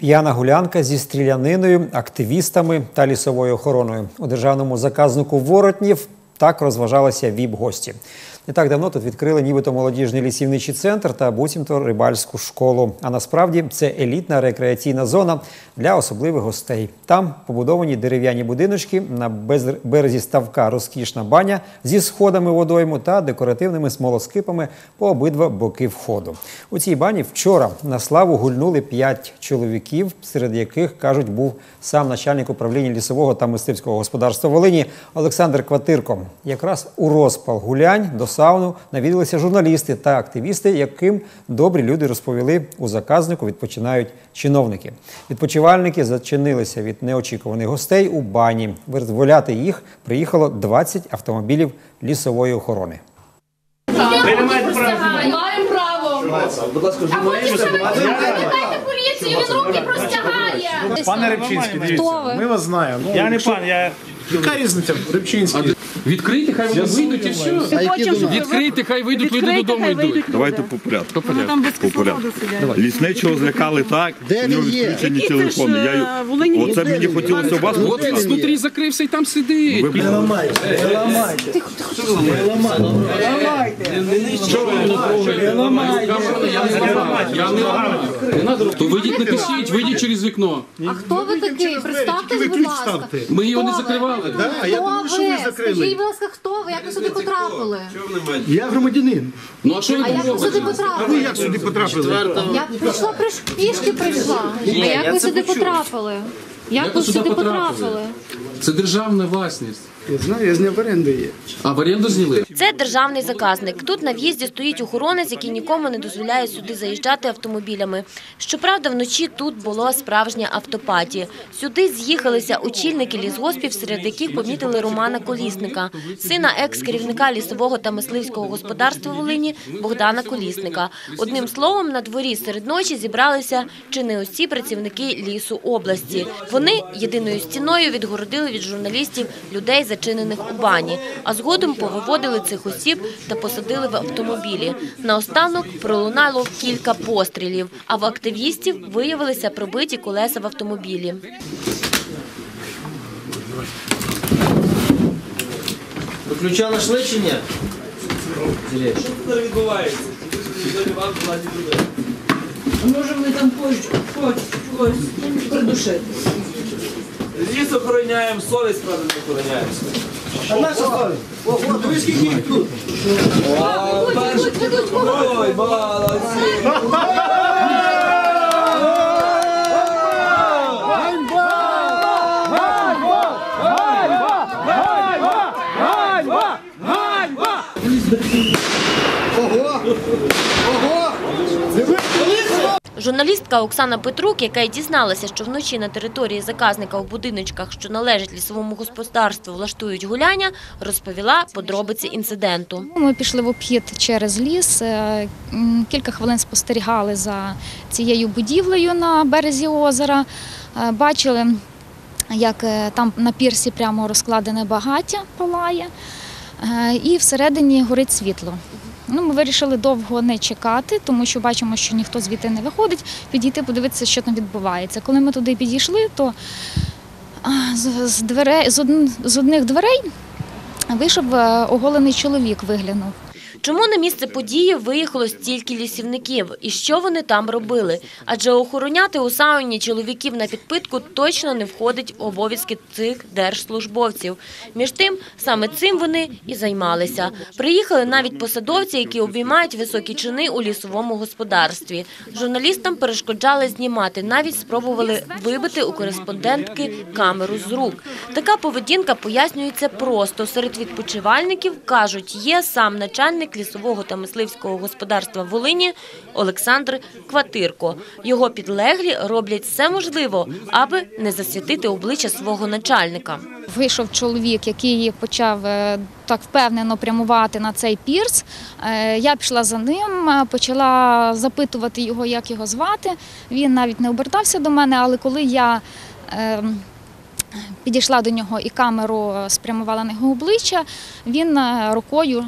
П'яна гулянка зі стріляниною, активістами та лісовою охороною. У державному заказнику Воротнів так розважалися віп-гості. Не так давно тут відкрили нібито молодіжний лісівничий центр та буцімто рибальську школу. А насправді це елітна рекреаційна зона для особливих гостей. Там побудовані дерев'яні будиночки, на березі ставка розкішна баня зі сходами водойму та декоративними смолоскипами по обидва боки входу. У цій бані вчора на славу гульнули п'ять чоловіків, серед яких кажуть був сам начальник управління лісового та мисливського господарства Волині Олександр Кватирко. Якраз у розпал гулянь до сауну навідалися журналісти та активісти, яким добрі люди розповіли у заказнику. Відпочинають чиновники. Відпочивальники зачинилися від неочікуваних гостей у бані. Визволяти їх приїхало 20 автомобілів лісової охорони. Ви маєте. Право. Будь ласка, журналісти. Поліцію, він руки простягає. Пане Рибчинський, дивіться, ми вас знаємо. Ну, Я не пан, я Яка різниця, Рибчинський? Відкрийте, хай вони вийдуть і все. Відкрийте, хай вийдуть, люди додому йдуть. Давайте по порядку. По порядку. Лісничого злякали так, у нього відключені телефони. Я... й- Оце мені хотілося вас От він знутрі закрився і там сидить. Ви Я не ламаю. Не надо. То вийдіть, напишіть, вийдіть через вікно. А хто ви такий? Представтесь, будь ласка. Ми його не закривали. А я Хто думаю, що ви ви? Скажіть, будь ласка, хто ви? Як ви сюди потрапили? Я громадянин. Ну а що ви А як ви сюди А ви потрапили? як сюди потрапили? Я прийшла приш- пішки прийшла. А як ви сюди потрапили? Як ви сюди потрапили? Це державна власність. Я знаю, я зняв оренди є. А в оренду зняли? Це державний заказник. Тут на в'їзді стоїть охоронець, який нікому не дозволяє сюди заїжджати автомобілями. Щоправда, вночі тут було справжнє автопаті. Сюди з'їхалися очільники лісгоспів, серед яких помітили Романа Колісника, сина екс-керівника лісового та мисливського господарства Волині Богдана Колісника. Одним словом, на дворі серед ночі зібралися чи не усі працівники лісу області. Вони єдиною стіною відгородили від журналістів людей, зачинених у бані, а згодом повиводили цих осіб та посадили в автомобілі. Наостанок пролунало кілька пострілів, а в активістів виявилися пробиті колеса в автомобілі. Виключали шли чи ні? Може вони там хочуть, хочуть когось придушити. Ліс охороняємо, совість правда не охороняємо. А наша совість? Ой, молодці! Журналістка Оксана Петрук, яка й дізналася, що вночі на території заказника в будиночках, що належать лісовому господарству, влаштують гуляння, розповіла подробиці інциденту. Ми пішли в обхід через ліс. е, Кілька хвилин спостерігали за цією будівлею на березі озера. Е, Бачили, як е, там на пірсі прямо розкладене багаття палає, і всередині горить світло. Ну, ми вирішили довго не чекати, тому що бачимо, що ніхто звідти не виходить, підійти подивитися, що там відбувається. Коли ми туди підійшли, то з, дверей, з одних дверей вийшов е, оголений чоловік, виглянув. Чому на місце події виїхало стільки лісівників? І що вони там робили? Адже охороняти у сауні чоловіків на підпитку точно не входить в обов'язки цих держслужбовців. Між тим, саме цим вони і займалися. Приїхали навіть посадовці, які обіймають високі чини у лісовому господарстві. Журналістам перешкоджали знімати, навіть спробували вибити у кореспондентки камеру з рук. Така поведінка пояснюється просто. Серед відпочивальників кажуть, є сам начальник лісового та мисливського господарства Волині Олександр Кватирко. Його підлеглі роблять все можливо, аби не засвітити обличчя свого начальника. Вийшов чоловік, який почав е, так впевнено прямувати на цей пірс. Е, Я пішла за ним, е, почала запитувати його, як його звати. Він навіть не обертався до мене, але коли я е, підійшла до нього і камеру спрямувала на його обличчя, він рукою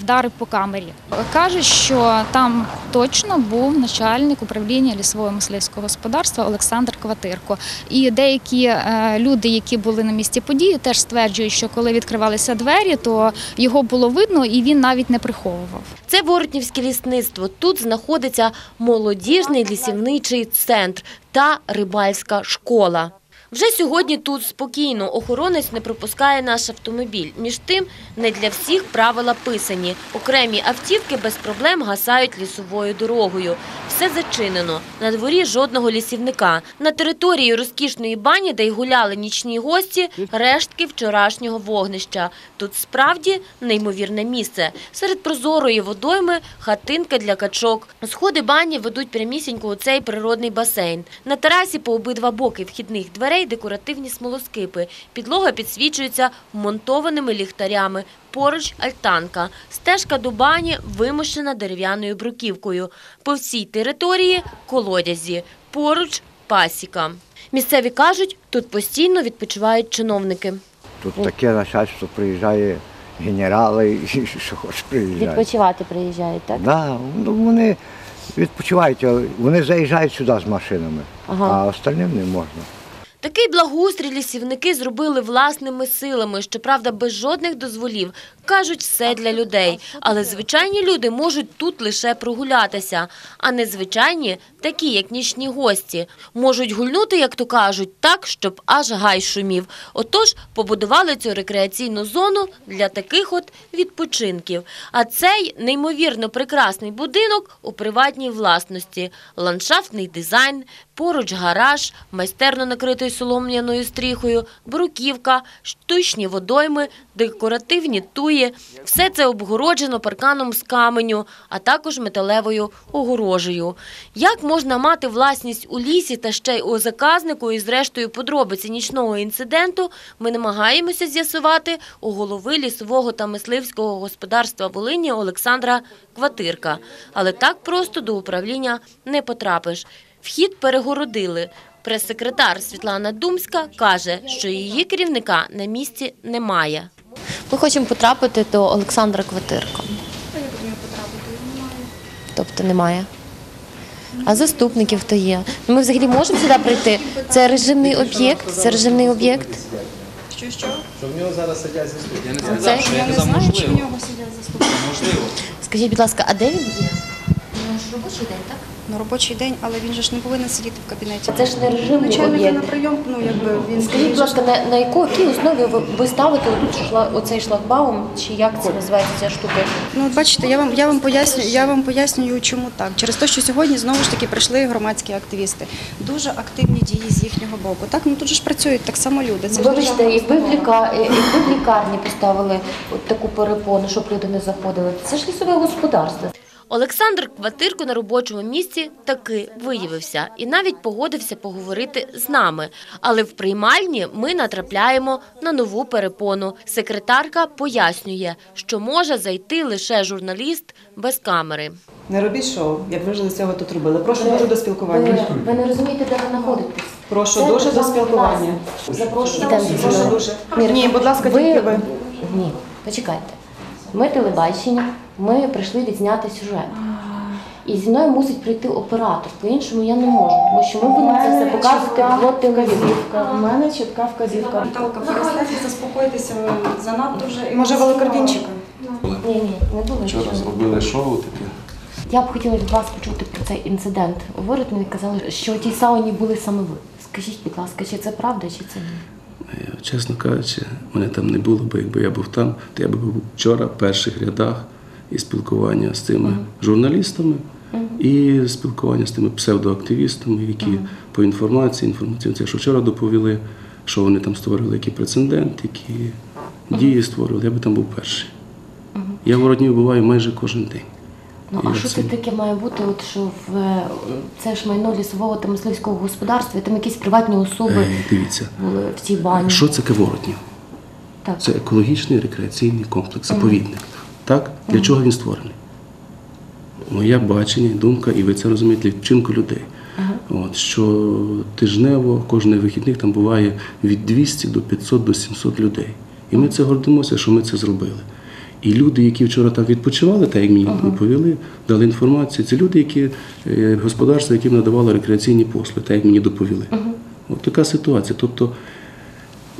вдари по камері. Кажуть, що там точно був начальник управління лісового мисливського господарства Олександр Кватирко. І деякі е, люди, які були на місці події, теж стверджують, що коли відкривалися двері, то його було видно і він навіть не приховував. Це Воротнівське лісництво. Тут знаходиться молодіжний лісівничий центр та рибальська школа. Вже сьогодні тут спокійно охоронець не пропускає наш автомобіль. Між тим, не для всіх правила писані. Окремі автівки без проблем гасають лісовою дорогою. Все зачинено. На дворі жодного лісівника. На території розкішної бані, де й гуляли нічні гості, рештки вчорашнього вогнища. Тут справді неймовірне місце. Серед прозорої водойми хатинка для качок. Сходи бані ведуть прямісінько у цей природний басейн. На терасі по обидва боки вхідних дверей декоративні смолоскипи. Підлога підсвічується вмонтованими ліхтарями. Поруч альтанка. Стежка до бані вимощена дерев'яною бруківкою. По всій території колодязі. Поруч пасіка. Місцеві кажуть, тут постійно відпочивають чиновники. Тут таке начальство приїжджає, генерали, і що хочеш приїжджають. Відпочивати приїжджають, так? Да, ну, вони відпочивають, вони заїжджають сюди з машинами, Ага. а остальним не можна. Такий благоустрій лісівники зробили власними силами, щоправда, без жодних дозволів. Кажуть, все для людей. Але звичайні люди можуть тут лише прогулятися. А незвичайні, такі як нічні гості, можуть гульнути, як то кажуть, так, щоб аж гай шумів. Отож, побудували цю рекреаційну зону для таких от відпочинків. А цей неймовірно прекрасний будинок у приватній власності, ландшафтний дизайн, поруч гараж, майстерно накритий солом'яною стріхою, бруківка, штучні водойми, декоративні туї. Все це обгороджено парканом з каменю, а також металевою огорожею. Як можна мати власність у лісі та ще й у заказнику і зрештою подробиці нічного інциденту, ми намагаємося з'ясувати у голови лісового та мисливського господарства Волині Олександра Кватирка. Але так просто до управління не потрапиш. Вхід перегородили. Прес-секретар Світлана Думська каже, що її керівника на місці немає. Ми хочемо потрапити до Олександра Кватирка. Тобто немає. А заступників то є. Ми взагалі можемо сюди прийти. Це режимний об'єкт. Це режимний об'єкт. Що що? Що в нього зараз сидять заступники. Це Я казав, можливо. скажіть, будь ласка, а де він є? Ну, ж робочий день, так? На робочий день, але він же ж не повинен сидіти в кабінеті. Це ж не режимний Начальника об'єкт. на прийом, ну якби він Скажіть, будь ласка, на, на яку- якій основі ви, ви ставите отут шла, оцей шлагбаум, чи як це називається ця штука? Ну, от бачите, я вам я вам пояснюю, я вам пояснюю, чому так. Через те, що сьогодні знову ж таки прийшли громадські активісти. Дуже активні дії з їхнього боку. Так, ну тут же ж працюють так само люди. Це Вибачте, якби в, ліка... якби в лікарні поставили от таку перепону, щоб люди не заходили, це ж лісове господарство. Олександр Кватирко на робочому місці таки виявився і навіть погодився поговорити з нами. Але в приймальні ми натрапляємо на нову перепону. Секретарка пояснює, що може зайти лише журналіст без камери. Не робіть шоу, як ви вже до цього тут робили. Прошу дуже до спілкування. ви не розумієте, де ви знаходитесь? Прошу Це дуже до спілкування. Запрошую. Прошу дуже. Ні, будь ласка, тільки ви. Ні, почекайте. Ми телебачення, ми прийшли відзняти сюжет. І зі мною мусить прийти оператор, по-іншому я не можу, тому що ми будемо це все показувати в телевізорі. У мене чітка вказівка. Наталка, перестаньте заспокойтеся занадто вже. І Може, великордінчика? Ні, ні, не було Вчора нічого. зробили шоу таке. Я б хотіла від вас почути про цей інцидент. Говорить, мені казали, що у тій сауні були саме ви. Скажіть, будь ласка, чи це правда, чи це ні? Чесно кажучи, мене там не було, бо якби я був там, то я би був вчора в перших рядах і спілкування з цими журналістами, і спілкування з тими псевдоактивістами, які по інформації, інформаційно це що вчора доповіли, що вони там створили, який прецедент, які дії створили, я би там був перший. Я в Воротні буваю майже кожен день. Ну а що це таке має бути? От що в е, це ж майно лісового та мисливського господарства, і там якісь приватні особи Е, Дивіться, були в цій бані. що це Воротнів? Так. Це екологічний рекреаційний комплекс, заповідник. Так? Для чого він створений? Моє бачення, думка, і ви це розумієте, для відпочинку людей. От, що тижнево, кожних вихідних там буває від 200 до 500 до 700 людей. І ми це гордимося, що ми це зробили. І люди, які вчора там відпочивали, так як мені доповіли, дали інформацію, це люди, які е, господарства, яким надавали рекреаційні послуги, так як мені доповіли. От така ситуація. Тобто,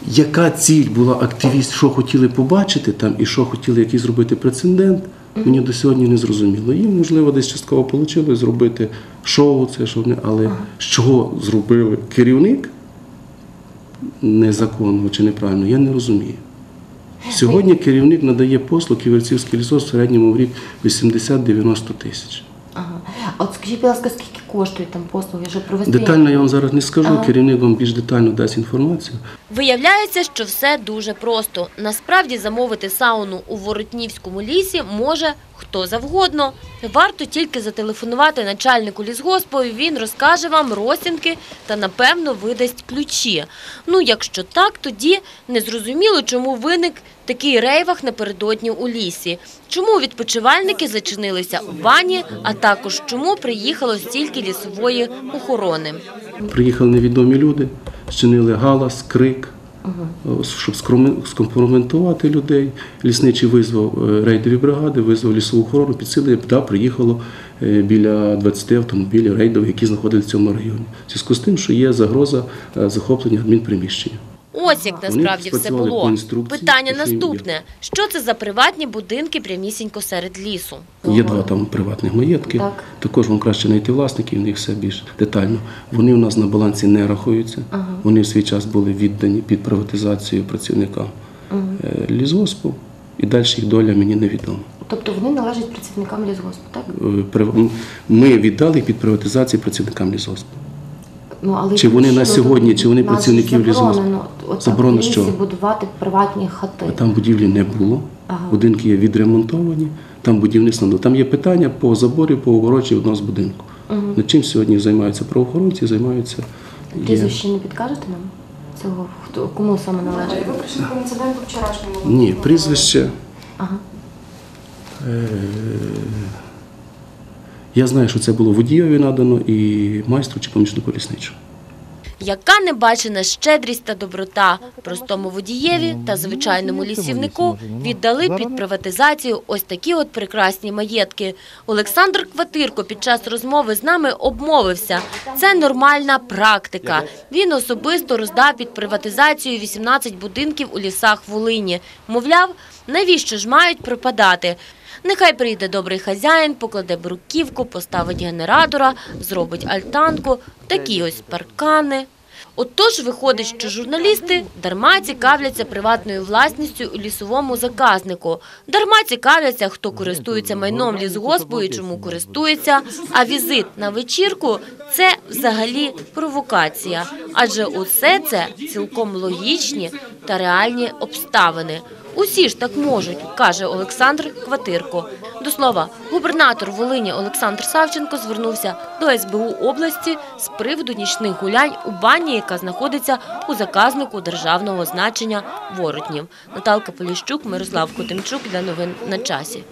яка ціль була активіст, що хотіли побачити там і що хотіли який зробити прецедент, мені до сьогодні не зрозуміло. Їм, можливо, десь частково вийшло зробити шоу, це що вони, але з чого зробили керівник незаконно чи неправильно, я не розумію. Сьогодні керівник надає послуг Ківерцівський лісос в середньому в рік 80-90 тисяч. Ага. От скажіть, будь ласка, скільки коштують там послуги, щоб провести? Детально я вам зараз не скажу, Ага. керівник вам більш детально дасть інформацію. Виявляється, що все дуже просто. Насправді замовити сауну у Воротнівському лісі може хто завгодно. Варто тільки зателефонувати начальнику лісгоспу, він розкаже вам розцінки та, напевно, видасть ключі. Ну, якщо так, тоді незрозуміло, чому виник такий рейвах напередодні у лісі. Чому відпочивальники зачинилися у бані, а також чому приїхало стільки лісової охорони. Приїхали невідомі люди, зчинили галас, крик, щоб скроме- скомпрометувати людей. Лісничий визвав е, рейдові бригади, визвав лісову охорону, підсилення, да, приїхало е, біля 20 автомобілів рейдових, які знаходилися в цьому районі. В зв'язку з тим, що є загроза е, захоплення адмінприміщення. Ось як насправді все було. Питання наступне: що це за приватні будинки прямісінько серед лісу? Є два там приватних маєтки. Так. Також вам краще знайти власників, в них все більш детально. Вони у нас на балансі не рахуються. Ага. Вони в свій час були віддані під приватизацію працівникам е, лісгоспу, і далі їх доля мені невідома. Тобто вони належать працівникам лісгоспу, так? Е, Ми віддали їх під приватизацію працівникам лісгоспу. Ну, але Чи вони на сьогодні, чи вони працівників заборонено от Заборонено в лісі що? будувати приватні хати. Там будівлі не було. Ага. Будинки є відремонтовані, там будівництво. Там є питання по заборі, по огорожі одного з будинку. Мгм. Над чим сьогодні займаються правоохоронці, займаються. є- Прізвище не підкажете нам? Цього хто кому саме належить? Ви прийшли по інциденту вчорашньому. Ні, прізвище. Ага. Е, Я знаю, що це було водієві надано і майстру чи помічнику лісничого. Яка небачена щедрість та доброта простому водієві та звичайному лісівнику віддали під приватизацію ось такі от прекрасні маєтки. Олександр Кватирко під час розмови з нами обмовився. Це нормальна практика. Він особисто роздав під приватизацію 18 будинків у лісах Волині. Мовляв, навіщо ж мають пропадати? Нехай прийде добрий хазяїн, покладе бруківку, поставить генератора, зробить альтанку, такі ось паркани. Отож, виходить, що журналісти дарма цікавляться приватною власністю у лісовому заказнику, дарма цікавляться, хто користується майном лісгоспу і чому користується, а візит на вечірку – це взагалі провокація. Адже усе це цілком логічні та реальні обставини. Усі ж так можуть, каже Олександр Кватирко. До слова, губернатор Волині Олександр Савченко звернувся до СБУ області з приводу нічних гулянь у бані, яка знаходиться у заказнику державного значення Воротнів. Наталка Поліщук, Мирослав Котимчук для новин на часі.